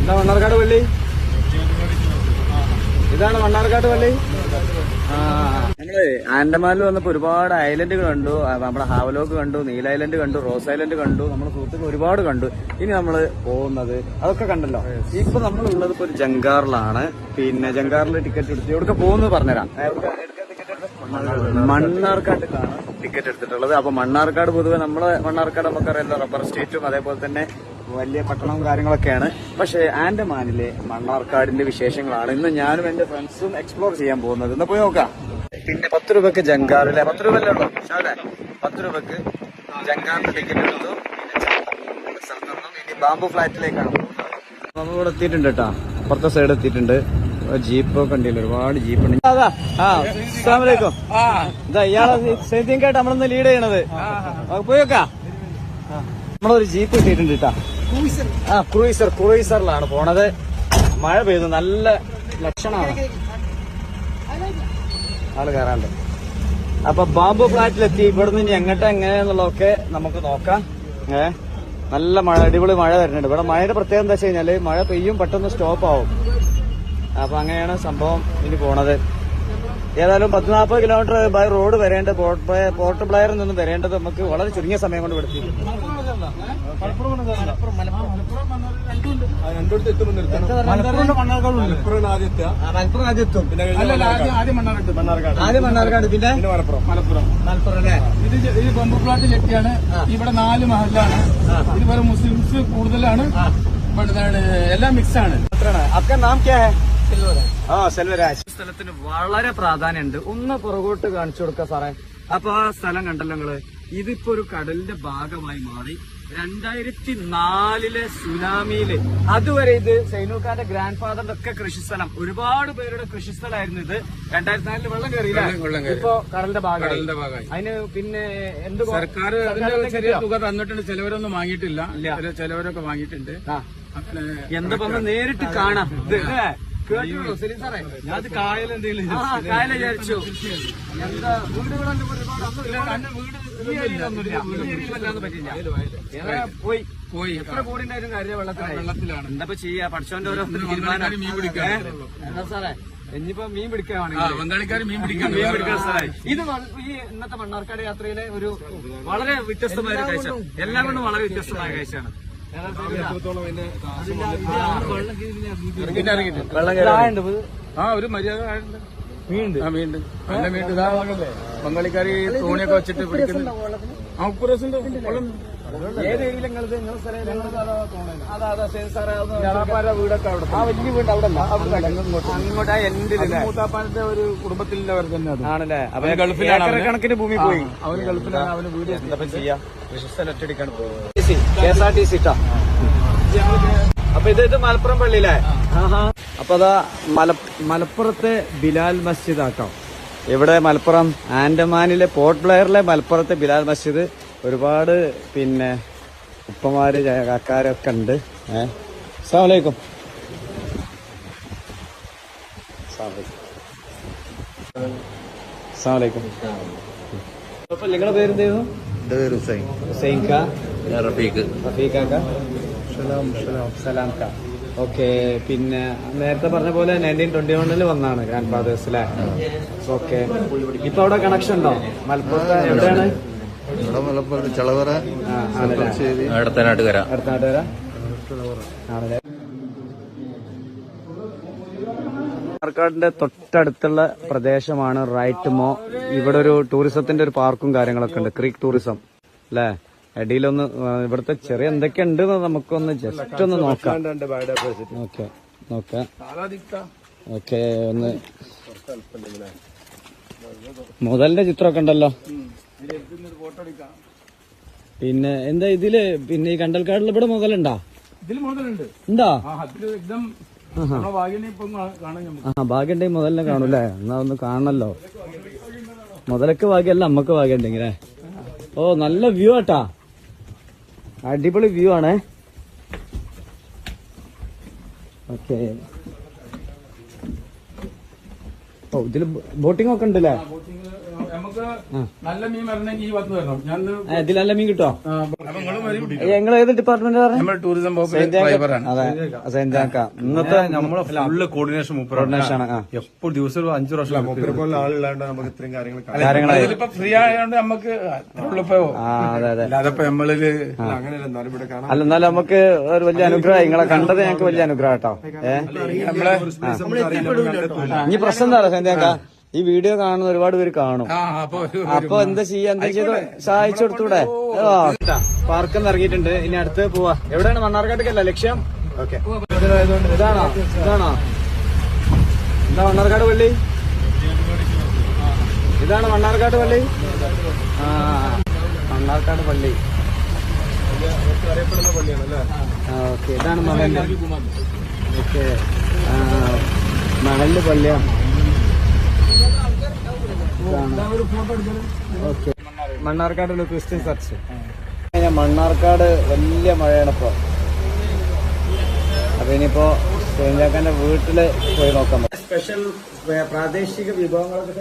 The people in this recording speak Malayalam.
എന്താ മണ്ണാർക്കാട് പള്ളി? ഇതാണ് മണ്ണാർക്കാട് പള്ളി? നമ്മൾ ആൻഡമാനിൽ വന്നപ്പോ ഒരുപാട് ഐലൻഡുകൾ കണ്ടു. നമ്മുടെ ഹാവലോക്ക് കണ്ടു നീല ഐലൻഡ് കണ്ടു റോസ് ഐലൻഡ് കണ്ടു നമ്മുടെ സുഹൃത്തുക്കൾ ഒരുപാട് കണ്ടു. ഇനി നമ്മൾ പോകുന്നത് അതൊക്കെ കണ്ടല്ലോ. ഇപ്പൊ നമ്മളുള്ളത് ഇപ്പൊ ഒരു ജംഗാറിലാണ്. പിന്നെ ജങ്കാറിൽ ടിക്കറ്റ് എടുത്ത് എവിടെ പോകുന്നത് പറഞ്ഞുതരാം. മണ്ണാർക്കാട്ടിലാണ് ടിക്കറ്റ് എടുത്തിട്ടുള്ളത്. അപ്പൊ മണ്ണാർക്കാട് പൊതുവെ നമ്മളെ മണ്ണാർക്കാട് നമുക്കറിയാലോ റബ്ബർ സ്റ്റേറ്റും അതേപോലെ തന്നെ വലിയ പട്ടണവും കാര്യങ്ങളൊക്കെയാണ്. പക്ഷേ ആൻഡമാനിലെ മണ്ണാർക്കാടിന്റെ വിശേഷങ്ങളാണ് ഇന്ന് ഞാനും എന്റെ ഫ്രണ്ട്സും എക്സ്പ്ലോർ ചെയ്യാൻ പോകുന്നത്. ഇന്ന് പോയി നോക്കാം. പിന്നെ പത്ത് രൂപക്ക് ജങ്കാറിലെ പത്ത് രൂപ അല്ലേ ഷാലെ പത്ത് രൂപക്ക് ജങ്കാറിന്റെ ടിക്കറ്റ് എടുത്തു. പിന്നെ ബാംബു ഫ്ലാറ്റിലേക്കാണ് നമ്മൾ എത്തിയിട്ടുണ്ട് കേട്ടോ. പുറത്തെ സൈഡ് എത്തിയിട്ടുണ്ട്. ജീപ്പ് ഒക്കെ ഉണ്ടല്ലോ ഒരുപാട് ജീപ്പ് ഉണ്ട് അസ്സാമലൈക്കും ഇതാ ഇയാളെ നമ്മളിന്ന് ലീഡ് ചെയ്യണത്. പോയോക്കാ നമ്മളൊരു ജീപ്പ് കിട്ടിയിട്ടുണ്ട് കേട്ടാ ആ ക്രൂയിസർ ക്രൂയിസറിലാണ് പോണത്. മഴ പെയ്തു നല്ല ലക്ഷണമാണ്. ആൾ കയറാണ്ട് അപ്പൊ ബാബു ഫ്ലാറ്റിലെത്തി. ഇവിടുന്ന് ഇനി എങ്ങോട്ടാ എങ്ങനെയാന്നുള്ളതൊക്കെ നമുക്ക് നോക്കാം. ഏ? നല്ല മഴ അടിപൊളി മഴ വരുന്നുണ്ട്. ഇവിടെ മഴയുടെ പ്രത്യേകത എന്താ വെച്ച് കഴിഞ്ഞാൽ മഴ പെയ്യും പെട്ടെന്ന് സ്റ്റോപ്പ് ആവും അപ്പൊ അങ്ങനെയാണ് സംഭവം ഇനി പോണത്. ഏതായാലും പത്ത് നാൽപ്പത് കിലോമീറ്റർ ബൈ റോഡ് വരേണ്ട പോർട്ട് പ്ലെയറിൽ നിന്നും വരേണ്ടത് നമുക്ക് വളരെ ചുരുങ്ങിയ സമയം കൊണ്ട് പെടുത്തി മലപ്പുറം ആദ്യം മണ്ണാർക്കാട്. പിന്നെ? മലപ്പുറം. മലപ്പുറം. മലപ്പുറം അല്ലേ? ഇത് ഈ ബംബു പ്ലാറ്റ് ചെട്ടിയാണ് ഇവിടെ നാല് മഹലാണ് ഇതുപോലെ മുസ്ലിംസ് കൂടുതലാണ്. എല്ലാം മിക്സ് ആണ്. അപ്പൊ നാം ക്യാ ആ സെൽവരാജ്. സ്ഥലത്തിന് വളരെ പ്രാധാന്യമുണ്ട്. ഒന്ന് പുറകോട്ട് കാണിച്ചു കൊടുക്ക സാറേ. അപ്പൊ ആ സ്ഥലം കണ്ടല്ലോ നിങ്ങൾ. ഇതിപ്പോ ഒരു കടലിന്റെ ഭാഗമായി മാറി. രണ്ടായിരത്തി നാലിലെ സുനാമിയിൽ. അതുവരെ ഇത് സൈനൂക്കാന്റെ ഗ്രാൻഡ് ഫാദറിന്റെ ഒക്കെ കൃഷിസ്ഥലം. ഒരുപാട് പേരുടെ കൃഷിസ്ഥലമായിരുന്നു ഇത്. രണ്ടായിരത്തി നാലിൽ വെള്ളം കയറിയില്ല ഇപ്പൊ കടലിന്റെ ഭാഗമായി. അതിന് പിന്നെ എന്ത് സർക്കാർ ചെറിയ തുക തന്നിട്ടുണ്ട്. ചിലവരൊന്നും വാങ്ങിയിട്ടില്ല. ചില- ചിലവരൊക്കെ വാങ്ങിയിട്ടുണ്ട്. എന്താ പറഞ്ഞ നേരിട്ട് കാണാം. ഇത്. കേട്ടിട്ടുണ്ടോ സലീം സാറേ അത് കായൽ എന്തെങ്കിലും ആ കായല വിചാരിച്ചു എന്താ വീടുകളൊന്നും ഒരുപാട് പറ്റില്ല. പോയി പോയി എത്ര കോടി ഉണ്ടായിരുന്നു കാര്യം വെള്ളത്തിലായി വെള്ളത്തിലാണ് എന്താ ചെയ്യാ പഠിച്ചോന്റെ ഓരോ തീരുമാനം മീൻ പിടിക്കാൻ. എന്താ സാറേ ഇനിയിപ്പോ മീൻ പിടിക്കുകയാണെങ്കിൽ മീൻ പിടിക്കാൻ മീൻ പിടിക്കാൻ സ്ഥലമായി ഇത് ഈ ഇന്നത്തെ മണ്ണാർക്കാട് യാത്രയിലെ ഒരു വളരെ വ്യത്യസ്തമായ കാഴ്ച എല്ലാം കൊണ്ടും വളരെ വ്യത്യസ്തമായ കാഴ്ചയാണ് ആ ഒരു മര്യാദ ആയിട്ടുണ്ട്. ആ നല്ല ഇതാ തോണിയൊക്കെ വെച്ചിട്ട് പിടിക്കുന്നു. ആ ഉപ്പ് രസം വെള്ളം ഏത്? വീടൊക്കെ അവിടെ ആ വലിയ വീട് അവിടെ അങ്ങോട്ട്. ആ എൻഡിലല്ലേ മൂത്താപ്പാന്റെ ഒരു കുടുംബത്തിലുള്ളവർ തന്നെ അത്. ആണല്ലേ? അവൻ ഗൾഫിലാണ്. കണക്കിന് ഭൂമി പോയി. അവന് ഗൾഫിലാണ് അവന് വീട് എന്താ ചെയ്യാ? ഒറ്റടിക്കാണ് പോകുന്നത് K S R T C അപ്പൊ ഇത് ഇത് മലപ്പുറം പള്ളിയിലെ? അപ്പൊ അതാ മല മലപ്പുറത്തെ ബിലാൽ മസ്ജിദ് ആക്കാം ഇവിടെ മലപ്പുറം ആൻഡമാനിലെ പോർട്ട് ബ്ലെയറിലെ മലപ്പുറത്തെ ബിലാൽ മസ്ജിദ്. ഒരുപാട് പിന്നെ ഉപ്പമാര് കാക്കാരൊക്കെ ഉണ്ട്. ഏഹ് അസ്സാമലൈക്കും അസ്സാമലൈക്കും അപ്പൊ നിങ്ങളുടെ പേരെന്തായിരുന്നു? ഹുസൈൻ. ഹുസൈൻ ഖാ. റഫീഖ്. റഫീഖാക്ക? സലാം ഖാ ഓക്കെ പിന്നെ നേരത്തെ പറഞ്ഞ പോലെ നയന്റീൻ ട്വന്റി വണ്ണിൽ വന്നാണ് ഗ്രാൻഡ് ഫാദേഴ്സ് അല്ലേ ഓക്കെ. ഇപ്പൊ അവിടെ കണക്ഷൻ ഉണ്ടോ? മലപ്പുറത്ത് എവിടെയാണ്? ഇവിടെ ചളവറ അടുത്തനാട്ടുകര. ആണല്ലേ. പാലക്കാടിന്റെ തൊട്ടടുത്തുള്ള പ്രദേശമാണ് റൈറ്റ് മോ. ഇവിടെ ഒരു ടൂറിസത്തിന്റെ ഒരു പാർക്കും കാര്യങ്ങളൊക്കെ ഉണ്ട്. ക്രീക്ക് ടൂറിസം അല്ലേ അടിയിലൊന്ന് ഇവിടുത്തെ ചെറിയ എന്തൊക്കെ ഉണ്ട് നമുക്കൊന്ന് ജസ്റ്റ് ഒന്ന് നോക്കാം. ഓക്കെ നോക്കാം. ഓക്കെ ഒന്ന്. മുതലിന്റെ ചിത്രമൊക്കെ ഉണ്ടല്ലോ. പിന്നെ എന്താ ഇതിൽ പിന്നെ ഈ കണ്ടൽക്കാടിൽ ഇവിടെ മുതലുണ്ടാ? ഇതിൽ മുതലുണ്ട്. ഉണ്ടോ? എക്ദം ആ മുതലിനെ കാണൂല്ലേ? എന്നാ ഒന്ന് കാണണല്ലോ. മുതലൊക്കെ ഭാഗ്യല്ല നമ്മക്ക് ഭാഗ്യണ്ടെങ്കിലേ ഓ നല്ല വ്യൂ ആട്ടാ. അടിപൊളി വ്യൂ ആണേ. ഓക്കെ. ഓ ഇതിൽ ബോട്ടിംഗ് ഒക്കെ ഉണ്ടല്ലേ? നമുക്ക് നല്ല മീൻ വരണമെങ്കിൽ ഈ വന്ന് വരണം. ഞാൻ ഇതിൽ നല്ല മീൻ കിട്ടോ? ഏത് ഡിപ്പാർട്ട്മെന്റ് പറഞ്ഞു ടൂറിസം ഇന്നത്തെ നമ്മളെ ഫുള്ള് കോർഡിനേഷൻ കോർഡിനേഷൻ ആണ്. എപ്പോൾ ദിവസം ഒരു അഞ്ചു വർഷം പോലെ ആളില്ലാണ്ട് നമുക്ക് ഇത്രയും കാര്യങ്ങൾ ഫ്രീ ആയതുകൊണ്ട് നമുക്ക് അല്ലാതെ നമ്മളിൽ എന്നാലും ഇവിടെ അല്ല എന്നാലും നമുക്ക് ഒരു വലിയ അനുഗ്രഹം നിങ്ങളെ കണ്ടത് ഞങ്ങൾക്ക് വലിയ അനുഗ്രഹം കേട്ടോ ഏഹ് നമ്മളെ ഇനി പ്രശ്നം എന്താ സെന്റ് സൈൻജാക്ക ഈ വീഡിയോ കാണുന്ന ഒരുപാട് പേര് കാണും. അപ്പൊ എന്താ ചെയ്യാ? എന്താ ചെയ്ത് സഹായിച്ചു കൊടുത്തൂടെ പാർക്കിൽ ഇറങ്ങിയിട്ടുണ്ട്. ഇനി അടുത്ത് പോവാ. എവിടെയാണ് മണ്ണാർക്കാട്ടേക്കല്ല ലക്ഷ്യം? ഓക്കെ. ഇതാണോ? ഇതാണോ? എന്താ മണ്ണാർക്കാട് പള്ളി. ഇതാണ് മണ്ണാർക്കാട് പള്ളി. ആ മണ്ണാർക്കാട് പള്ളി. ഓക്കെ. ഇതാണ് മണൽ ഓക്കെ. മണൽ പള്ളിയാണ് okay Mannarkkad Christian church Mannarkkad വലിയ മഴയാണ് ഇപ്പൊ. അപ്പൊ ഇനിയിപ്പോ ശ്രീഞ്ചാക്കാന്റെ വീട്ടിൽ പോയി നോക്കാം. സ്പെഷ്യൽ പ്രാദേശിക വിഭവങ്ങളൊക്കെ